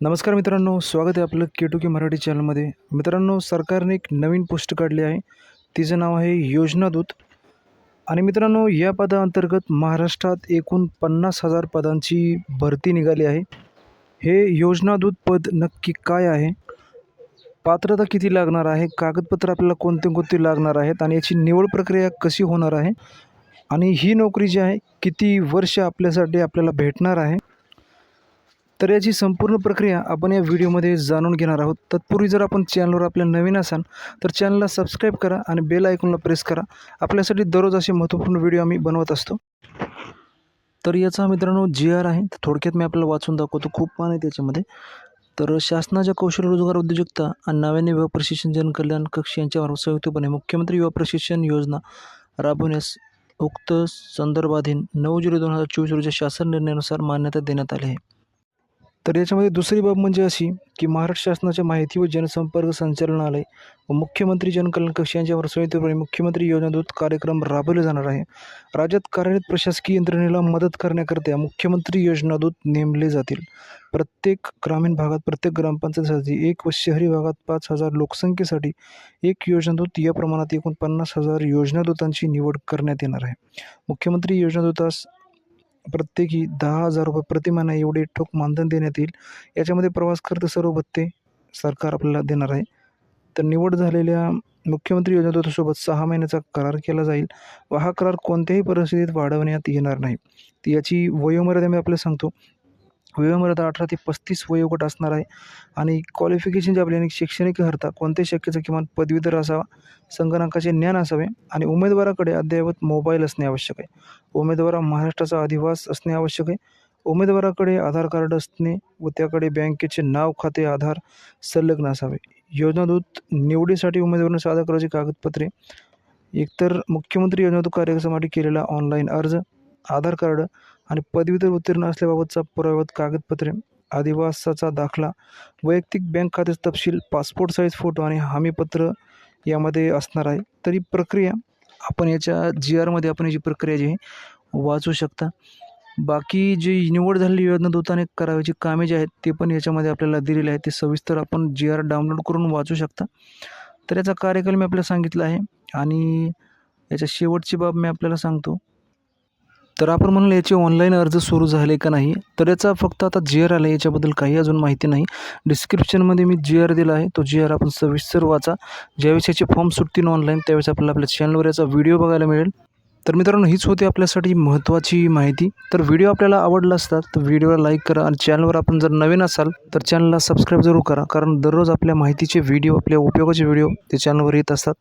नमस्कार मित्रांनो स्वागत आहे आपलं के टू के मराठी चॅनलमध्ये मित्रांनो सरकारने एक नवीन पोस्ट काढली आहे. तिचं नाव आहे योजनादूत आणि मित्रांनो या पदाअंतर्गत महाराष्ट्रात एकूण पन्नास हजार पदांची भरती निघाली आहे. हे योजनादूत पद नक्की काय आहे? पात्रता किती लागणार आहे? कागदपत्र आपल्याला कोणते कोणते लागणार आहेत? आणि याची निवड प्रक्रिया कशी होणार आहे? आणि ही नोकरी जी आहे किती वर्ष आपल्यासाठी आपल्याला भेटणार आहे? तर याची संपूर्ण प्रक्रिया आपण या व्हिडिओमध्ये जाणून घेणार आहोत. तत्पूर्वी जर आपण चॅनलवर आपल्या नवीन असाल तर चॅनलला सबस्क्राईब करा आणि बेल आयकॉनला प्रेस करा. आपल्यासाठी दररोज असे महत्त्वपूर्ण व्हिडिओ आम्ही बनवत असतो. तर याचा मित्रांनो जी आर आहे तर थोडक्यात मी आपल्याला वाचून दाखवतो. खूप पान आहे त्याच्यामध्ये. तर शासनाच्या कौशल्य रोजगार उद्योजकता आणि नव्याने युवा प्रशिक्षण जनकल्याण कक्ष यांच्यावर संयुक्तपणे मुख्यमंत्री युवा प्रशिक्षण योजना राबवण्यास उक्त संदर्भाधीन नऊ जुलै दोन हजार चोवीस रोजी शासन निर्णयानुसार मान्यता देण्यात आली आहे. तर याच्यामध्ये दुसरी बाब म्हणजे अशी की महाराष्ट्र शासनाच्या माहिती व जनसंपर्क संचालनालय व मुख्यमंत्री जनकल्याण कक्ष यांच्यावर संयुक्तपणे मुख्यमंत्री योजनादूत कार्यक्रम राबवले जाणार आहे. राज्यात कार्यरत प्रशासकीय यंत्रणेला मदत करण्याकरिता मुख्यमंत्री योजनादूत नेमले जातील. प्रत्येक ग्रामीण भागात प्रत्येक ग्रामपंचायतीसाठी एक व शहरी भागात पाच हजार लोकसंख्येसाठी एक योजनादूत या प्रमाणात एकूण पन्नास हजार योजनादूतांची निवड करण्यात येणार आहे. मुख्यमंत्री योजनादूतास प्रत्येकी दहा हजार रुपये प्रतिमाना एवढे ठोक मानधन देण्यात येईल. याच्यामध्ये प्रवास खर्च सर्व भत्ते सरकार आपल्याला देणार आहे. तर निवड झालेल्या मुख्यमंत्री योजनातोसोबत सहा महिन्याचा करार केला जाईल व हा करार कोणत्याही परिस्थितीत वाढवण्यात येणार नाही. ती याची वयोमर्यादा मी आपल्याला सांगतो. वयोमर्यादा अठरा ते पस्तीस वयोगट असणार आहे. आणि क्वालिफिकेशन जे आपल्याला शैक्षणिक हरता कोणत्याही शक्यचा किमान पदवीधर असावा संगणकाचे ज्ञान असावे आणि उमेदवाराकडे अद्ययावत मोबाईल असणे आवश्यक आहे. उमेदवारा महाराष्ट्राचा अधिवास असणे आवश्यक आहे. उमेदवाराकडे आधार कार्ड असणे व त्याकडे बँकेचे नाव खाते आधार संलग्न असावे. योजनादूत निवडीसाठी उमेदवारांना सादर करायची कागदपत्रे. एकतर मुख्यमंत्री योजनादूत कार्यक्रमासाठी केलेला ऑनलाईन अर्ज आधार कार्ड आणि पदवीधर उत्तीर्ण असल्याबाबतचा पुरावत कागदपत्रे आदिवासाचा दाखला वैयक्तिक बँक खाते तपशील पासपोर्ट साईज फोटो आणि हमीपत्र यामध्ये असणार आहे. तर ही प्रक्रिया आपण याच्या जी आरमध्ये आपण याची प्रक्रिया जी आहे वाचू शकता. बाकी जी निवड झालेली योजना दूताने करावयाची कामे जी आहेत ते पण याच्यामध्ये आपल्याला दिलेले आहेत. ते सविस्तर आपण जी आर डाउनलोड करून वाचू शकता. तर याचा कार्यकाल मी आपल्याला सांगितला आहे आणि याच्या शेवटची बाब मी आपल्याला सांगतो. तर आपण म्हणाल याचे ऑनलाईन अर्ज सुरू झाले का नाही? तर याचा फक्त आता जी आर आला याच्याबद्दल काही अजून माहिती नाही. डिस्क्रिप्शनमध्ये मी जी आर दिला आहे. तो जी आर आपण सविस्तर वाचा. ज्यावेळेस याचे फॉर्म सुटतील ऑनलाईन त्यावेळेस आपल्याला आपल्या चॅनलवर याचा व्हिडिओ बघायला मिळेल. तर मित्रांनो हीच होती आपल्यासाठी महत्त्वाची माहिती. तर व्हिडिओ आपल्याला आवडला असतात तर व्हिडिओला लाईक करा. आणि चॅनलवर आपण जर नवीन असाल तर चॅनलला सबस्क्राईब जरूर करा. कारण दररोज आपल्या माहितीचे व्हिडिओ आपल्या उपयोगाचे व्हिडिओ ते चॅनलवर येत असतात.